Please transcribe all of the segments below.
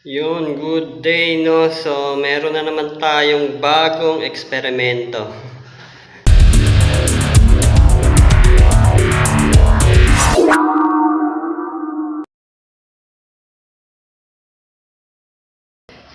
Yun, good day, no? So, meron na naman tayong bagong eksperimento.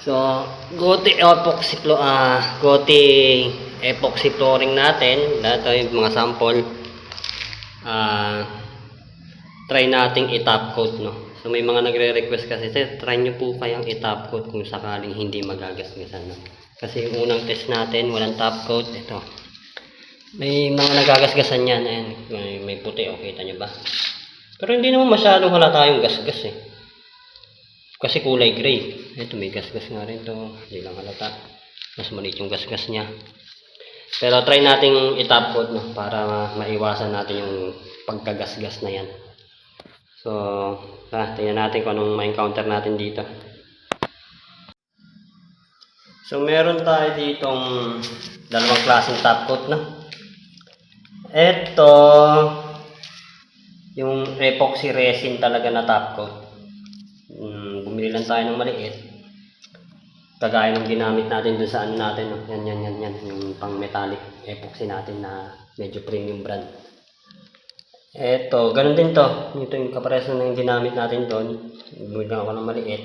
So, goti epoxy flo ah, goti epoxy flooring natin, lahat yung mga sample. Ah, try nating i-top coat, no. So may mga nagre-request kasi, sir, try nyo po kayang i-top coat kung sakaling hindi magagasgasan, no. Kasi yung unang test natin, walang top coat, ito. May mga nagagasgasan yan, ayan, may, may puti, o kita nyo ba? Pero hindi naman masyadong halata yung gasgas eh. Kasi kulay gray. Ito may gasgas nga rin to. Hindi lang halata. Mas maliit yung gasgas niya. Pero try nating i-top coat no, para maiwasan natin yung pagkagasgas na yan. So, ah, tingnan natin kung anong ma-encounter natin dito. So, meron tayo ditong dalawang klaseng top coat no. Ito, yung epoxy resin talaga na top coat. Mm, bumili lang tayo ng maliit. Kagaya ng ginamit natin dun sa ano natin. No? Yan, yan, yan, yan. Yung pang metallic epoxy natin na medyo premium brand. Eto, ganun din to. Ito yung kapares ng ginamit natin doon. Bumili lang ako ng maliit.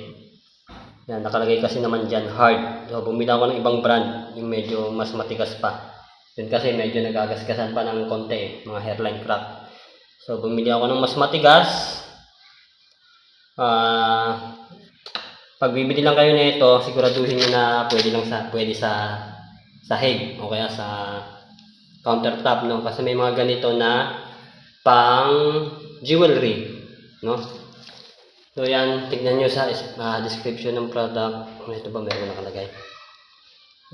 Yan, nakalagay kasi naman dyan, hard. So, bumili ako ng ibang brand. Yung medyo mas matigas pa. Yun kasi medyo nagagasgasan pa ng konti mga hairline crack. So, bumili ako ng mas matigas. Ah, pag lang kayo nito, siguraduhin niyo na pwede lang sa pwede sa sahig o kaya sa countertop no kasi may mga ganito na pang jewelry no. So yan, tignan niyo sa ah, description ng product. Ito ba meron nakalagay?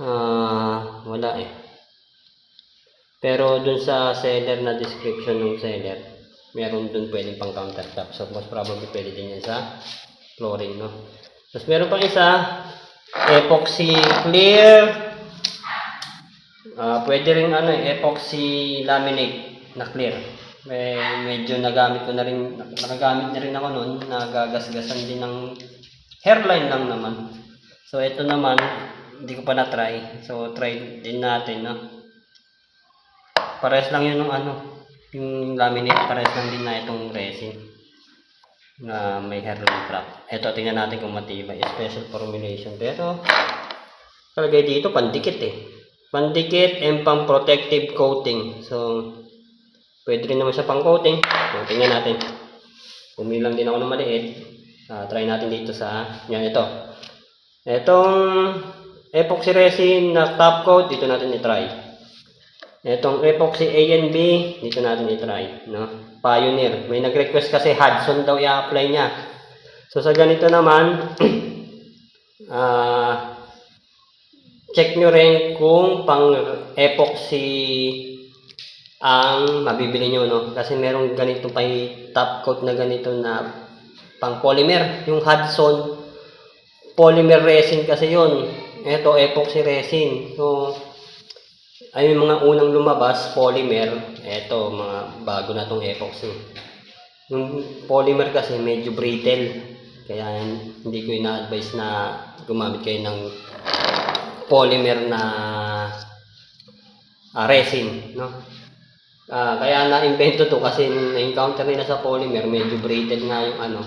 Ah, wala eh. Pero dun sa seller na description ng seller, meron dun pwedeng pang countertop. So most probably pwede din yan sa flooring, no? Tapos meron pang isa, epoxy clear. Ah, pwede rin ano, eh, epoxy laminate na clear. May, medyo nagamit ko na rin, nakagamit na rin ako noon, nagagasgasan din ng hairline lang naman. So ito naman, hindi ko pa na-try. So try din natin, no? Pares lang yun ng ano, yung laminate, pares lang din na itong resin na may hairline crack. Ito, tingnan natin kung matibay. Special formulation. Pero, kalagay dito, pandikit eh. Pandikit and pang protective coating. So, pwede rin naman siya pang coating. So, tingnan natin. Bumili lang din ako ng maliit. Ah, try natin dito sa, yan ito. Itong epoxy resin na top coat, dito natin i-try. Itong epoxy A and B, dito natin i-try, no? Pioneer. May nag-request kasi Hudson daw i-apply niya. So sa ganito naman, ah check nyo rin kung pang epoxy ang mabibili nyo, no? Kasi merong ganito pa top coat na ganito na pang polymer. Yung Hudson, polymer resin kasi yun. Ito, epoxy resin. So, ay yung mga unang lumabas, polymer. Ito, mga bago na tong epoxy. Yung polymer kasi medyo brittle. Kaya hindi ko ina-advise na gumamit kayo ng polymer na ah, resin, no? Ah, kaya na-invento to kasi na-encounter nila sa polymer, medyo brittle nga yung ano,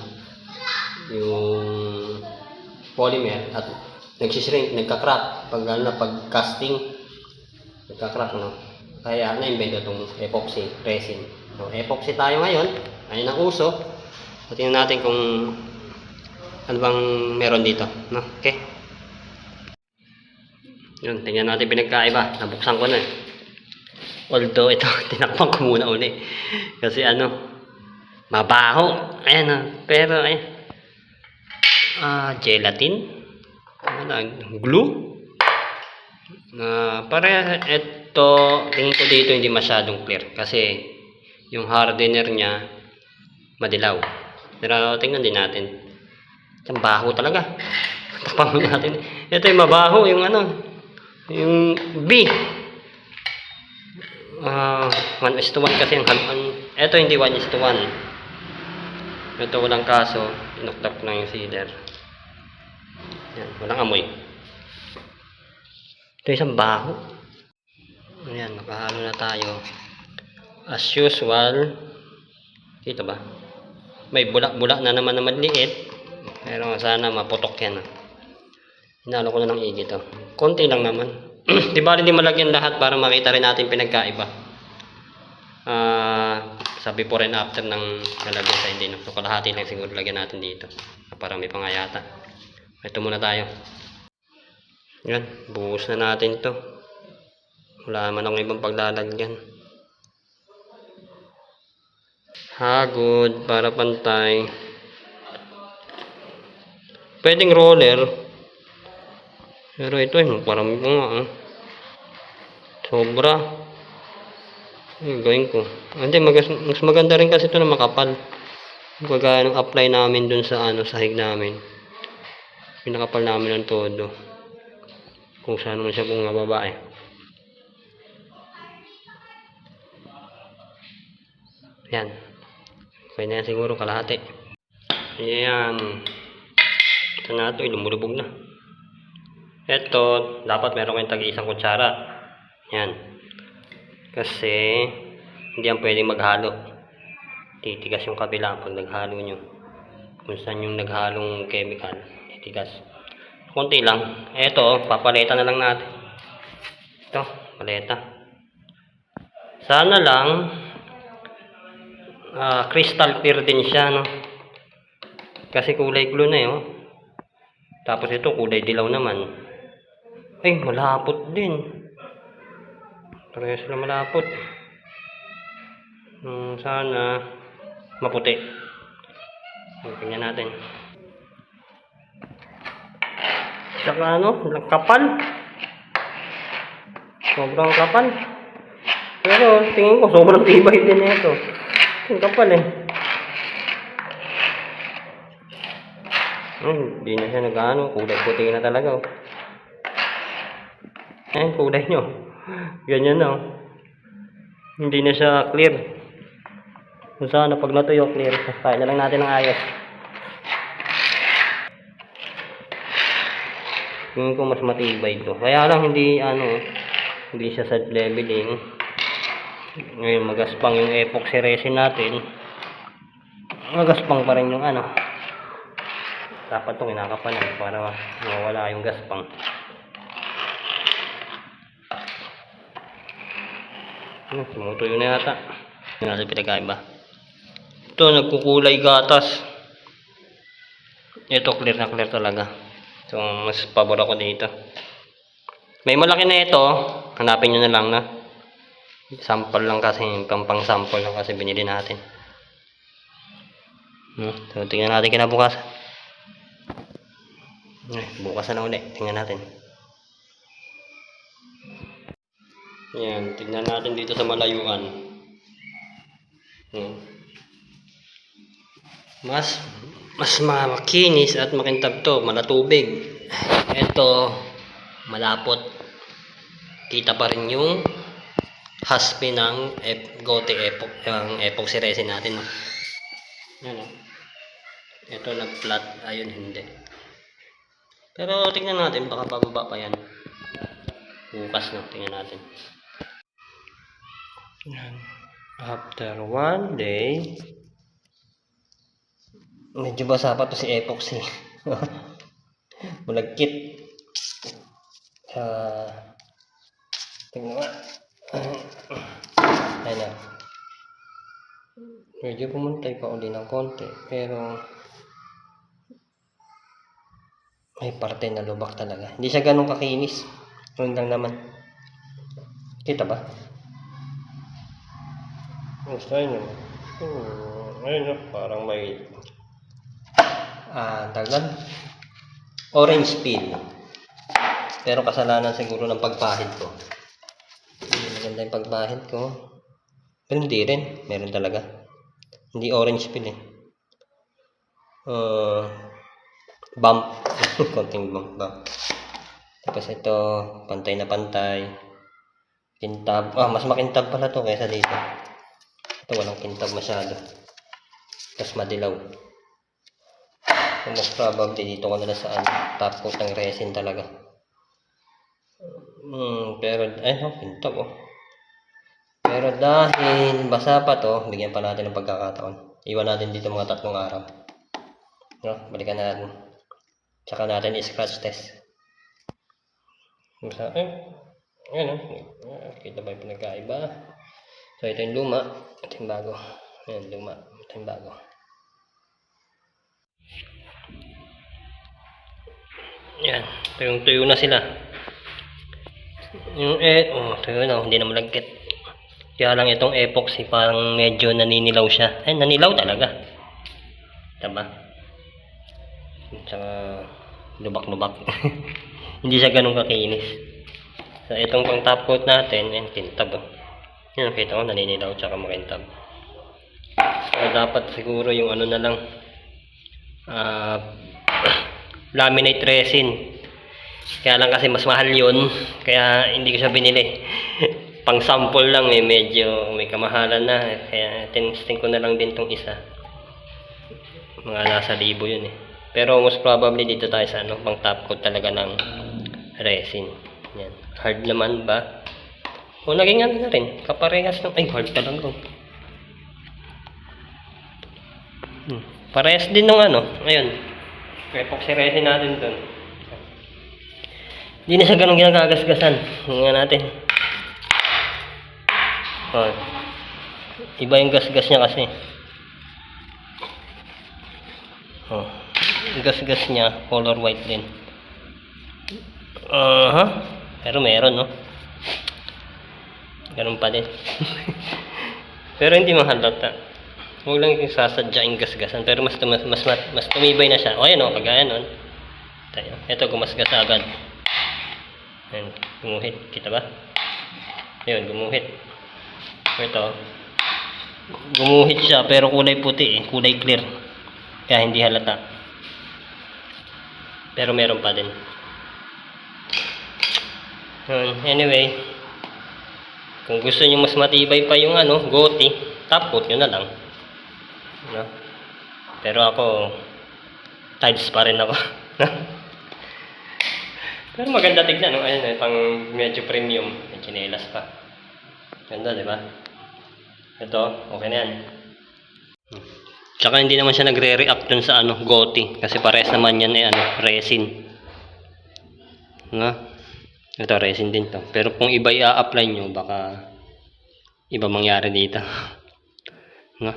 yung polymer at nagsishrink, nagka-crack pag ano, pag casting nagka-crack, no? Kaya na-invento itong epoxy resin. So, epoxy tayo ngayon. Ayun ang uso. So, tingnan natin kung ano bang meron dito, no? Okay. Yun, tingnan natin pinagkaiba. Nabuksan ko na eh. Although ito, tinakpan ko muna uli. Kasi ano, mabaho. Ayan na. Pero, ayan. Ah, gelatin. Ano, glue. Na pare ito tingin ko dito hindi masyadong clear kasi yung hardener niya madilaw. Pero tingnan din natin. Ang baho talaga. Tapang natin. Ito yung mabaho yung ano yung B. Ah, 1 is to 1 kasi ang haluan. Ito hindi 1 is to 1. Ito walang kaso, inuktak lang yung sealer. Yan, walang amoy. Ito isang baho. Ayan, makahalo na tayo. As usual, dito ba? May bulak-bulak na naman na maliit. Pero sana maputok yan. Ah. Hinalo ko na ng igi to. Konti lang naman. Di ba hindi malagyan lahat para makita rin natin pinagkaiba. Ah, sa before and after ng nalagyan sa hindi. So, kalahati lang siguro lagyan natin dito. Para may pangayata. Ito muna tayo. Yan, buhos na natin to. Wala man akong ibang paglalagyan. Hagod para pantay. Pwedeng roller. Pero ito eh, parang pa nga ah. Sobra. Ay, gawin ko. Hindi, mas, mas maganda rin kasi ito na makapal. Kagaya ng apply namin dun sa ano, sahig namin. Pinakapal namin ng todo. Kung saan naman siya kung nga babae. Yan. Okay na yan siguro kalahati. Yan. Ito na ito, lumulubog na. Ito, dapat meron kayong tag isang kutsara. Yan. Kasi, hindi yan pwedeng maghalo. Titigas yung kabila pag naghalo nyo. Kung saan yung naghalong chemical, titigas. Kunti lang. Ito, papaleta na lang natin. Ito, paleta. Sana lang, ah, crystal clear din siya, no? Kasi kulay blue na, eh, oh. Tapos ito, kulay dilaw naman. Ay, malapot din. Parehas sila malapot. Hmm, sana maputi. Tingnan natin. Saka ano, kapal. Sobrang kapal. Pero tingin ko sobrang tibay din ito. Ang kapal eh. Hmm, hindi na siya nag-ano, kulay puti na talaga oh. Eh, kulay nyo. Ganyan na oh. Hindi na siya clear. Kung sana pag natuyo clear, tayo na lang natin ng ayos. Tingin ko mas matibay ito. Kaya lang hindi ano, hindi siya sa leveling. Ngayon magaspang yung epoxy resin natin. Magaspang pa rin yung ano. Dapat itong kinakapalan para mawala yung gaspang. Ano, tumutuyo na yata. Natin pinagkaiba. Ito, nagkukulay gatas. Ito, clear na clear talaga. So, mas pabor ako dito. May malaki na ito. Hanapin nyo na lang na. Sample lang kasi, pang pang sample lang kasi binili natin. Hmm. So, tingnan natin kinabukasan. Ay, bukas na ulit. Tingnan natin. Yan, tingnan natin dito sa malayuan. Hmm. Mas mas makinis at makintab to, malatubig. Ito, malapot. Kita pa rin yung haspi ng ep gote epok, yung epoxy resin natin. No? Yan, oh. Ito nag-flat, ayun hindi. Pero tingnan natin, baka bababa pa yan. Bukas na, tingnan natin. After one day, medyo basa pa to si epoxy. Malagkit. Ah, tingnan nga. Ayun na. Medyo pumuntay pa uli ng konti, pero may parte na lubak talaga. Hindi siya ganun kakinis. Yun lang naman. Kita ba? Gusto nyo. Hmm, ayun o, parang may ah, tagal. Orange peel. Pero kasalanan siguro ng pagpahid ko. Hindi maganda yung pagpahid ko. Pero hindi rin. Meron talaga. Hindi orange peel eh. Uh, bump. Konting bump bump. Tapos ito, pantay na pantay. Kintab. Ah, mas makintab pala to kaysa dito. Ito walang kintab masyado. Tapos madilaw. So, most probably dito ko na sa ano, top coat ng resin talaga. Hmm, pero, ay, no, pinto oh. Pero dahil basa pa to, bigyan pa natin ng pagkakataon. Iwan natin dito mga tatlong araw. No, balikan natin. Tsaka natin i-scratch test. Basta, eh, ayan o. Kita ba yung pinagkaiba? So, ito yung luma. Ito yung bago. Ayan, luma. Ito yung bago. Yan. Tuyong tuyo na sila. Yung eh, oh, tuyo na. Hindi na malagkit. Kaya lang itong epoxy parang medyo naninilaw siya. Eh, nanilaw talaga. Diba? Tsaka lubak-lubak. Hindi siya ganun kakinis. So, itong pang top coat natin, yan, kintab. oh. Yan, kita ko, naninilaw tsaka makintab. So, dapat siguro yung ano na lang, ah, laminate resin. Kaya lang kasi mas mahal yun, kaya hindi ko siya binili. Pang sample lang eh, medyo may kamahalan na. Kaya tinesting ko na lang din tong isa. Mga nasa libo yun eh. Pero most probably dito tayo sa ano, pang top coat talaga ng resin. Yan. Hard naman ba? O naging ano na rin, kaparehas ng, ay hard pa lang to. Hmm. Parehas din ng ano, ayun. Epoxy resin natin dun. Hindi na siya ganun ginagagasgasan. Nga natin. Oh. Iba yung gasgas niya kasi. Oh. Gasgas niya, color white din. Aha. Pero meron, no? Ganun pa din. Pero hindi mahalata. Huwag lang yung sasadya yung gasgasan. Pero mas, mas, mas, mas tumibay na siya. O, ayan, o. Kagaya nun. Tayo. Ito, gumasgas agad. Ayan, gumuhit. Kita ba? Ayun, gumuhit. Ito. Gumuhit siya, pero kulay puti eh. Kulay clear. Kaya hindi halata. Pero meron pa din. Yun, Anyway, kung gusto niyo mas matibay pa yung ano, goti, top coat yun na lang. No? Pero ako, tiles pa rin ako. Pero maganda tignan, no? Ayun, eh, pang medyo premium. May chinelas pa. Ganda, di ba? Ito, okay na yan. Tsaka hindi naman siya nagre-react dun sa ano, goti. Kasi pares naman yan eh, ano, resin. No? Ito, resin din to. Pero kung iba i-apply nyo, baka iba mangyari dito. No?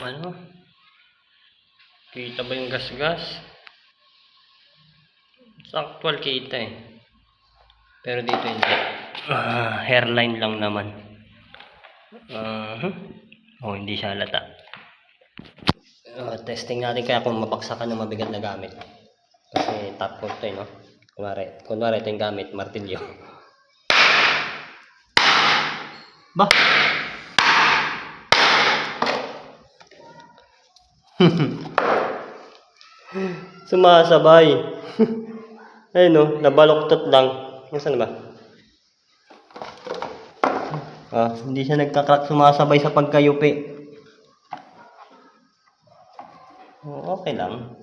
Ano? Kita ba yung gas-gas? Sa actual kita eh. Pero dito hindi. Ah, hairline lang naman. Uh Oh, hindi siya halata. Ah, testing natin kaya kung mabaksakan ng mabigat na gamit. Kasi top coat to eh, no? Kunwari, kunwari ito yung gamit, martilyo. Ba? Sumasabay. Ayun no, nabaloktot lang. Nasaan na ba? Ah, hindi siya nagkakrak sumasabay sa pagkayupi. Oh, okay lang.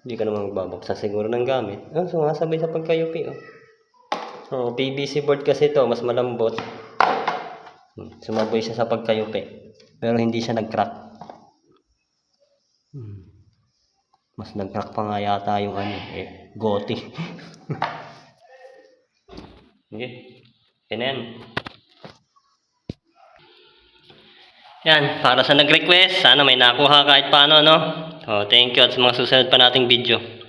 Hindi ka naman magbabaksa siguro ng gamit. Ah, sumasabay sa pagkayupi. Oh. Oh, PVC board kasi to, mas malambot. Hmm, Sumaboy siya sa pagkayupi. Pero hindi siya nag-crack. Hmm. Mas nag-crack pa nga yata yung ano, eh, goti. okay. Yan yan. Yan, para sa nag-request, sana may nakuha kahit paano, no? Oh, thank you at sa mga susunod pa nating video.